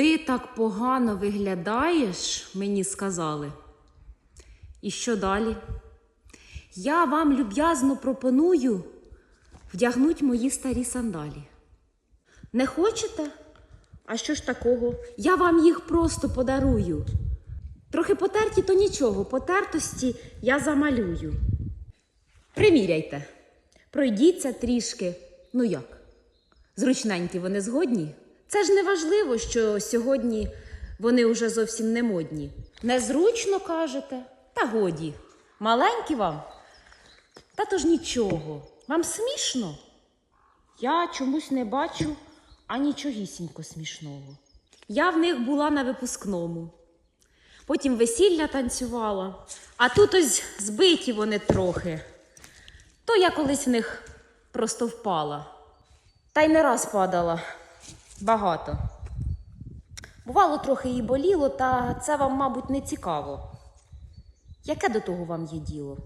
Ти так погано виглядаєш, мені сказали. І що далі? Я вам люб'язно пропоную вдягнуть мої старі сандалі. Не хочете? А що ж такого? Я вам їх просто подарую. Трохи потерті, то нічого, потертості я замалюю. Приміряйте, пройдіться трішки. Ну як? Зручненькі вони згодні? Це ж не важливо, що сьогодні вони вже зовсім не модні. Незручно кажете? Та годі. Маленькі вам? Та то ж нічого. Вам смішно? Я чомусь не бачу анічогісінько смішного. Я в них була на випускному. Потім весілля танцювала, а тут ось збиті вони трохи. То я колись в них просто впала. Та й не раз падала. Багато. Бувало, трохи і боліло, та це вам, мабуть, не цікаво. Яке до того вам є діло?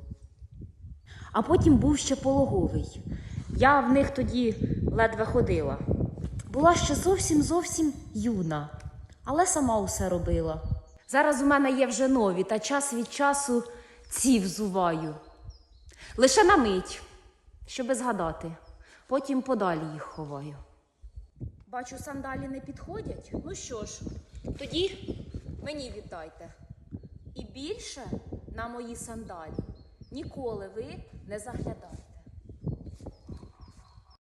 А потім був ще пологовий. Я в них тоді ледве ходила. Була ще зовсім зовсім юна, але сама усе робила. Зараз у мене є вже нові, та час від часу ці взуваю. Лише на мить, щоби згадати. Потім подалі їх ховаю. Бачу, сандалі не підходять. Ну що ж, тоді мені вітайте. І більше на мої сандалі ніколи ви не заглядайте.